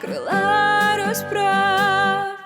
крила розправ.